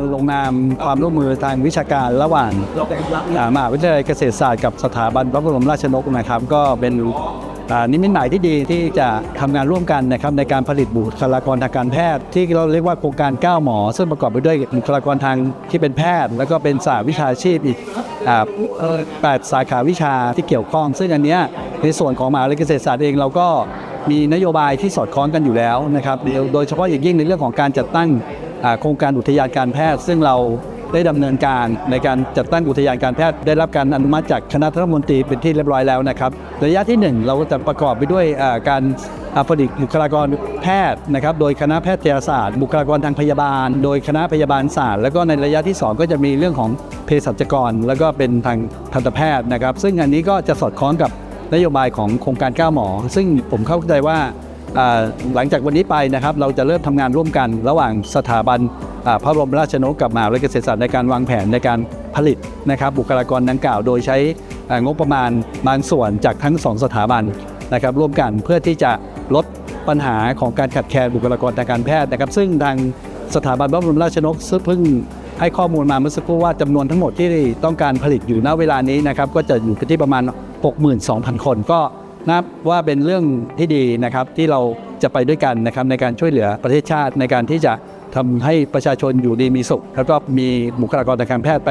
การลงนามความร่วมมือทางวิชาการระหว่างมหาวิทยาลัยเกษตรศาสตร์กับสถาบันพระบรมราชนกนะครับ ก็เป็นนิมิตหมายที่ดีที่จะทำงานร่วมกันนะครับในการผลิตบุคลากรทางการแพทย์ ที่เราเรียกว่าโครงการ 9 หมอ ซึ่งประกอบไปด้วยบุคลากรทางที่เป็นแพทย์ แล้วก็เป็นสาวิชาชีพอีกแปดสาขาวิชาที่เกี่ยวข้อง ซึ่งอันนี้ในส่วนของมหาวิทยาลัยเกษตรศาสตร์เองเราก็มีนโยบายที่สอดคล้องกันอยู่แล้วนะครับ โดยเฉพาะอย่างยิ่งในเรื่องของการจัดตั้ง โครงการอุทยานการแพทย์ ซึ่งเราได้ดำเนินการในการจัดตั้งอุทยานการแพทย์ได้รับการอนุมัติจากคณะรัฐมนตรีเป็นที่เรียบร้อยแล้วนะครับระยะที่หนึ่งเราจะประกอบไปด้วยการผลิตบุคลากรแพทย์นะครับโดยคณะแพทยศาสตร์ บุคลากรทางพยาบาล โดยคณะพยาบาลศาสตร์ แล้วก็ในระยะที่สองก็จะมีเรื่องของเภสัชกร แล้วก็เป็นทางทันตแพทย์นะครับซึ่งอันนี้ก็จะสอดคล้องกับนโยบายของโครงการ9หมอ ซึ่งผมเข้าใจว่า หลังจากวันนี้ไปนะครับเราจะเริ่มทำงานร่วมกันระหว่างสถาบันพระบรมราชชนกกับมหาวิทยาลัยเกษตรศาสตร์ในการวางแผนในการผลิตนะครับบุคลากรดังกล่าว โดยใช้งบประมาณบางส่วนจากทั้งสองสถาบันนะครับร่วมกันเพื่อที่จะลดปัญหาของการขาดแคลนบุคลากรทางการแพทย์นะครับ ซึ่งทางสถาบันพระบรมราชชนกซึ่งเพิ่งให้ข้อมูลมาเมื่อสักครู่ว่าจำนวนทั้งหมดที่ต้องการผลิตอยู่ณเวลานี้นะครับก็จะอยู่ที่ประมาณ 62,000 คนก็ นับว่าเป็นเรื่องที่ดีนะครับที่เราจะไปด้วยกันนะครับในการช่วยเหลือประเทศชาติในการที่จะทำให้ประชาชนอยู่ดีมีสุข แล้วก็มีบุคลากรทางการแพทย์ไป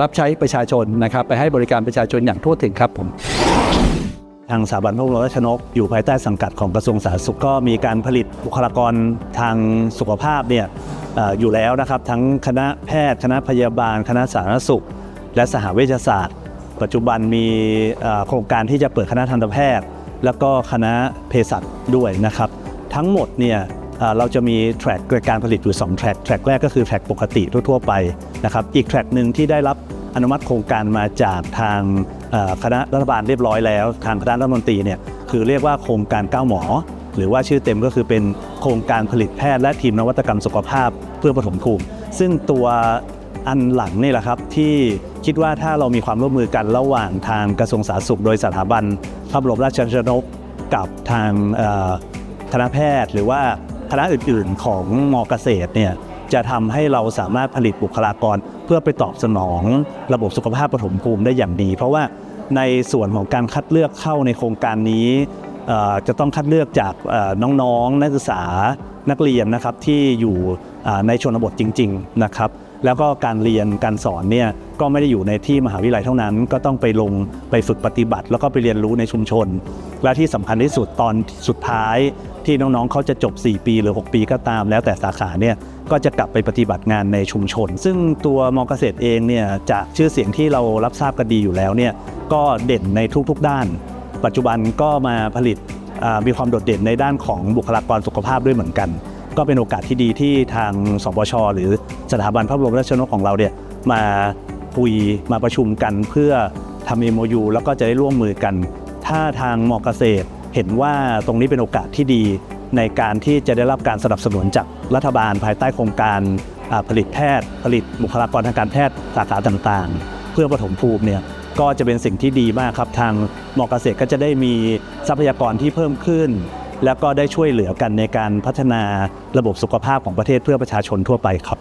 รับใช้ประชาชนนะครับไปให้บริการประชาชนอย่างทั่วถึงครับผมทางสถาบันพระบรมราชนก อยู่ภายใต้สังกัดของกระทรวงสาธารณสุขก็มีการผลิตบุคลากรทางสุขภาพเนี่ยเอ่ออยู่แล้วนะครับ ทั้งคณะแพทย์ คณะพยาบาล คณะสาธารณสุข และสหเวชศาสตร์ ปัจจุบันมีโครงการที่จะเปิดคณะทันตแพทย์ แล้วก็คณะเภสัชด้วยนะครับ ทั้งหมดเนี่ยเราจะมีแทร็กการผลิตอยู่2แทร็กแทร็กแรกก็คือแทร็กปกติทั่วๆไปนะครับอีกแทร็กหนึ่งที่ได้รับอนุมัติโครงการมาจากทางคณะรัฐบาลเรียบร้อยแล้ว ทางคณะรัฐมนตรีเนี่ยคือเรียกว่าโครงการ9หมอ หรือว่าชื่อเต็มก็คือเป็นโครงการผลิตแพทย์และทีมนวัตกรรมสุขภาพเพื่อปฐมภูมิซึ่งตัว อันหลังนี่แหละครับที่คิดว่าถ้าเรามีความร่วมมือกันระหว่างทางกระทรวงสาธารณสุข โดยสถาบันพระบรมราชชนกกับทางคณะแพทย์ หรือว่าคณะอื่นๆของมอเกษตรเนี่ยจะทำให้เราสามารถผลิตบุคลากร เพื่อไปตอบสนองระบบสุขภาพปฐมภูมิได้อย่างดี เพราะว่าในส่วนของการคัดเลือกเข้าในโครงการนี้จะต้องคัดเลือกจากเอ่อน้องๆนักศึกษานักเรียนนะครับที่อยู่ในชนบทจริง ๆ นะครับ แล้วก็การเรียนการสอนเนี่ยก็ไม่ได้อยู่ในที่มหาวิทยาลัยเท่านั้น ก็ต้องไปลงไปฝึกปฏิบัติ แล้วก็ไปเรียนรู้ในชุมชน และที่สำคัญที่สุดตอนสุดท้ายที่น้องๆเขาจะจบ 4 ปีหรือ 6 ปีก็ตาม แล้วแต่สาขาเนี่ยก็จะกลับไปปฏิบัติงานในชุมชน ซึ่งตัวมอเกษตรเองเนี่ยจากชื่อเสียงที่เรารับทราบกันดีอยู่แล้วเนี่ยก็เด่นในทุกๆด้าน ปัจจุบันก็มาผลิตมีความโดดเด่นในด้านของบุคลากรสุขภาพด้วยเหมือนกัน ก็เป็นโอกาสที่ดีที่ทางสปชหรือสถาบันพระบรมราชชนกของเราเนี่ยมาคุยมาประชุมกันเพื่อทำ MOU แล้วก็จะได้ร่วมมือกัน ถ้าทางมอเกษตรเห็นว่าตรงนี้เป็นโอกาสที่ดี ในการที่จะได้รับการสนับสนุนจากรัฐบาลภายใต้โครงการผลิตแพทย์ ผลิตบุคลากรทางการแพทย์สาขาต่างๆ เพื่อปฐมภูมิเนี่ยก็จะเป็นสิ่งที่ดีมากครับทางมอเกษตรก็จะได้มีทรัพยากรที่เพิ่มขึ้น แล้วก็ได้ช่วยเหลือกันในการพัฒนาระบบสุขภาพของประเทศเพื่อประชาชนทั่วไปครับ